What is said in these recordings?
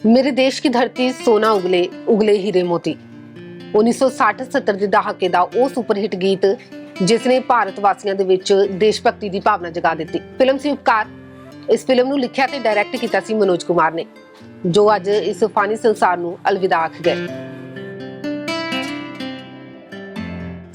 ਮੇਰੇ ਦੇਸ਼ ਦੀ ਧਰਤੀ ਸੋਨਾ ਉਗਲੇ ਉਗਲੇ ਹੀਰੇ ਮੋਤੀ 1960-70 ਦੇ ਦਹਾਕੇ ਦਾ ਉਹ ਸੁਪਰ ਹਿੱਟ ਗੀਤ ਜਿਸ ਨੇ ਭਾਰਤ ਵਾਸੀਆਂ ਦੇ ਵਿੱਚ ਦੇਸ਼ ਭਗਤੀ ਦੀ ਭਾਵਨਾ ਜਗਾ ਦਿੱਤੀ ਫਿਲਮ ਸੀ ਉਪਕਾਰ ਇਸ ਫਿਲਮ ਨੂੰ ਲਿਖਿਆ ਤੇ ਡਾਇਰੈਕਟ ਕੀਤਾ ਸੀ ਮਨੋਜ ਕੁਮਾਰ ਨੇ ਜੋ ਅੱਜ ਇਸ ਫਾਨੀ ਸੰਸਾਰ ਨੂੰ ਅਲਵਿਦਾ ਆਖ ਗਏ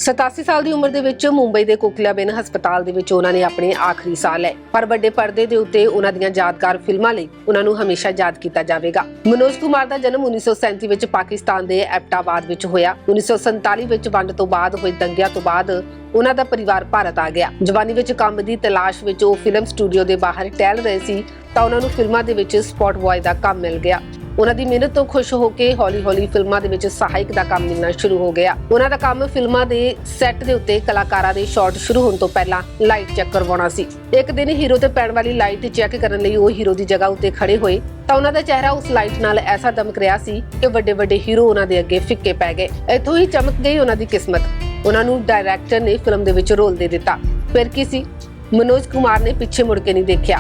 87 ਸਾਲ ਦੀ ਉਮਰ ਦੇ ਵਿੱਚ ਮੁੰਬਈ ਦੇ ਕੋਕਲਾਬੇਨ ਹਸਪਤਾਲ ਦੇ ਵਿੱਚ ਉਹਨਾਂ ਨੇ ਆਪਣੇ ਆਖਰੀ ਸਾਹ ਲਏ। ਪਰ ਵੱਡੇ ਪਰਦੇ ਦੇ ਉੱਤੇ ਉਹਨਾਂ ਦੀਆਂ ਯਾਦਗਾਰ ਫਿਲਮਾਂ ਲਈ ਉਹਨਾਂ ਨੂੰ ਹਮੇਸ਼ਾ ਯਾਦ ਕੀਤਾ ਜਾਵੇਗਾ। ਮਨੋਜ ਕੁਮਾਰ ਦਾ ਜਨਮ 1937 ਵਿੱਚ ਪਾਕਿਸਤਾਨ ਦੇ ਐਬਟਾਬਾਦ ਵਿੱਚ ਹੋਇਆ। 1947 ਵਿੱਚ ਵੰਡ ਤੋਂ ਬਾਅਦ ਹੋਏ ਦੰਗਿਆਂ ਤੋਂ ਬਾਅਦ ਉਹਨਾਂ ਦਾ ਪਰਿਵਾਰ ਭਾਰਤ ਆ ਗਿਆ। ਜਵਾਨੀ ਵਿੱਚ ਕੰਮ ਦੀ ਤਲਾਸ਼ ਵਿੱਚ ਉਹ ਫਿਲਮ ਸਟੂਡੀਓ ਦੇ ਬਾਹਰ ਟਹਿਲ ਰਹੇ ਸੀ ਤਾਂ ਉਹਨਾਂ ਨੂੰ ਫਿਲਮਾਂ ਦੇ ਵਿੱਚ ਸਪੌਟ ਬॉय ਦਾ ਕੰਮ ਮਿਲ ਗਿਆ। ਉਹਨਾਂ ਦੀ ਮਿਹਨਤ ਤੋਂ ਖੁਸ਼ ਹੋ ਕੇ ਹੌਲੀ-ਹੌਲੀ ਫਿਲਮਾਂ ਦੇ ਵਿੱਚ ਸਹਾਇਕ ਦਾ ਕੰਮ ਮਿਲਣਾ ਸ਼ੁਰੂ ਹੋ ਗਿਆ। ਉਹਨਾਂ ਦਾ ਕੰਮ ਫਿਲਮਾਂ ਦੇ ਸੈੱਟ ਦੇ ਉੱਤੇ ਕਲਾਕਾਰਾਂ ਦੇ ਸ਼ਾਟ ਸ਼ੁਰੂ ਹੋਣ ਤੋਂ ਪਹਿਲਾਂ ਲਾਈਟ ਚੈੱਕ ਕਰਵਾਉਣਾ ਸੀ। ਇੱਕ ਦਿਨ ਹੀਰੋ ਤੇ ਪੈਣ ਵਾਲੀ ਲਾਈਟ ਚੈੱਕ ਕਰਨ ਲਈ ਉਹ ਹੀਰੋ ਦੀ ਜਗ੍ਹਾ ਉੱਤੇ ਖੜੇ ਹੋਏ, ਤਾਂ ਉਹਨਾਂ ਦਾ ਚਿਹਰਾ ਉਸ ਲਾਈਟ ਨਾਲ ਐਸਾ ਦਮਕ ਰਿਹਾ ਸੀ ਕਿ ਵੱਡੇ-ਵੱਡੇ ਹੀਰੋ ਉਹਨਾਂ ਦੇ ਅੱਗੇ ਫਿੱਕੇ ਪੈ ਗਏ। ਇੱਥੋਂ ਹੀ ਚਮਕ ਗਈ ਉਹਨਾਂ ਦੀ ਕਿਸਮਤ। ਉਹਨਾਂ ਨੂੰ ਡਾਇਰੈਕਟਰ ਨੇ ਫਿਲਮ ਦੇ ਵਿੱਚ ਰੋਲ ਦੇ ਦਿੱਤਾ। ਫਿਰ ਕੀ ਸੀ? ਮਨੋਜ ਕੁਮਾਰ ਨੇ ਪਿੱਛੇ ਮੁੜ ਕੇ ਨਹੀਂ ਦੇਖਿਆ।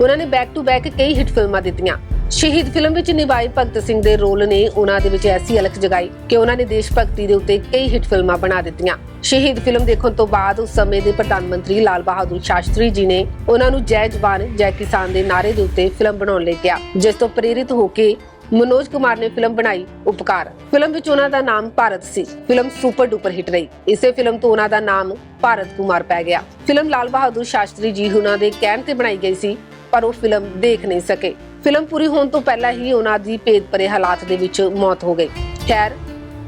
ਉਹਨਾਂ ਨੇ ਬੈਕ ਟੂ ਬੈਕ ਕਈ ਹਿੱਟ ਫਿਲਮਾਂ ਦਿੱਤੀਆਂ। ਸ਼ਹੀਦ ਫਿਲਮ ਵਿੱਚ ਨਿਭਾਈ ਭਗਤ ਸਿੰਘ ਦੇ ਰੋਲ ਨੇ ਉਹਨਾਂ ਦੇ ਵਿੱਚ ਐਸੀ ਅਲਖ ਜਗਾਈ ਕਿ ਉਹਨਾਂ ਨੇ ਦੇਸ਼ ਭਗਤੀ ਦੇ ਉੱਤੇ ਕਈ ਹਿੱਟ ਫਿਲਮਾਂ ਬਣਾ ਦਿੱਤੀਆਂ। ਸ਼ਹੀਦ ਫਿਲਮ ਦੇਖਣ ਤੋਂ ਬਾਅਦ ਉਸ ਸਮੇਂ ਦੇ ਪ੍ਰਧਾਨ ਮੰਤਰੀ ਲਾਲ ਬਹਾਦੁਰ ਸ਼ਾਸਤਰੀ ਜੀ ਨੇ ਉਹਨਾਂ ਨੂੰ ਜੈ ਜਵਾਨ, ਜੈ ਕਿਸਾਨ ਦੇ ਨਾਰੇ ਦੇ ਉੱਤੇ ਫਿਲਮ ਬਣਾਉਣ ਲਈ ਕਿਹਾ, ਜਿਸ ਤੋਂ ਪ੍ਰੇਰਿਤ ਹੋ ਕੇ ਮਨੋਜ ਕੁਮਾਰ ਨੇ ਫਿਲਮ ਬਣਾਈ ਉਪਕਾਰ। ਫਿਲਮ ਵਿੱਚ ਉਹਨਾਂ ਦਾ ਨਾਮ ਭਾਰਤ ਸੀ। ਫਿਲਮ ਸੁਪਰ ਡੂਪਰ ਹਿੱਟ ਰਹੀ। ਇਸੇ ਫਿਲਮ ਤੋਂ ਉਹਨਾਂ ਦਾ ਨਾਮ ਭਾਰਤ ਕੁਮਾਰ ਪੈ ਗਿਆ। ਫਿਲਮ ਲਾਲ ਬਹਾਦੁਰ ਸ਼ਾਸਤਰੀ ਜੀ ਉਹਨਾਂ ਦੇ ਕਹਿਣ ਤੇ ਬਣਾਈ ਗਈ ਸੀ, ਪਰ ਉਹ ਫਿਲਮ ਦੇਖ ਨਹੀਂ ਸਕੇ। ਫਿਲਮ ਪੂਰੀ ਹੋਣ ਤੋਂ ਪਹਿਲਾਂ ਹੀ ਉਹਨਾਂ ਦੀ ਭੇਦ ਭਰੇ ਹਾਲਾਤ ਦੇ ਵਿੱਚ ਮੌਤ ਹੋ ਗਈ। ਖੈਰ,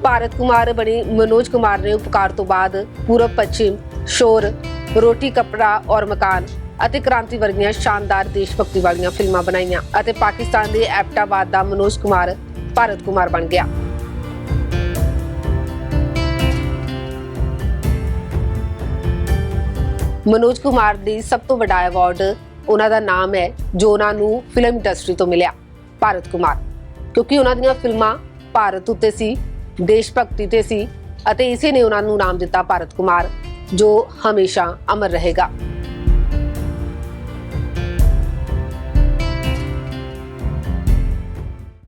ਭਾਰਤ ਕੁਮਾਰ ਬਣੇ ਮਨੋਜ ਕੁਮਾਰ ਨੇ ਉਪਕਾਰ ਤੋਂ ਬਾਅਦ ਪੂਰਬ, ਪੱਛਮ, ਸ਼ੋਰ, ਰੋਟੀ, ਕਪੜਾ ਔਰ ਮਕਾਨ ਅਤੇ ਕ੍ਰਾਂਤੀ ਵਰਗੀਆਂ ਸ਼ਾਨਦਾਰ ਦੇਸ਼ ਭਗਤੀ ਵਾਲੀਆਂ ਫਿਲਮਾਂ ਬਣਾਈਆਂ ਅਤੇ ਪਾਕਿਸਤਾਨ ਦੇ ਐਬਟਾਬਾਦ ਦਾ ਮਨੋਜ ਕੁਮਾਰ ਭਾਰਤ ਕੁਮਾਰ ਬਣ ਗਿਆ। ਮਨੋਜ ਕੁਮਾਰ ਦੀ ਸਭ ਤੋਂ ਵੱਡਾ ਅਵਾਰਡ ਉਹਨਾਂ ਦਾ ਨਾਮ ਹੈ ਜੋ ਉਹਨਾਂ ਨੂੰ ਫਿਲਮ ਇੰਡਸਟਰੀ ਤੋਂ ਮਿਲਿਆ, ਭਾਰਤ ਕੁਮਾਰ। ਕਿਉਂਕਿ ਉਹਨਾਂ ਦੀਆਂ ਫਿਲਮਾਂ ਭਾਰਤ ਉੱਤੇ ਸੀ, ਦੇਸ਼ ਭਗਤੀ ਤੇ ਸੀ ਅਤੇ ਇਸੇ ਨੇ ਉਹਨਾਂ ਨੂੰ ਨਾਮ ਦਿੱਤਾ ਭਾਰਤ ਕੁਮਾਰ, ਜੋ ਹਮੇਸ਼ਾ ਅਮਰ ਰਹੇਗਾ।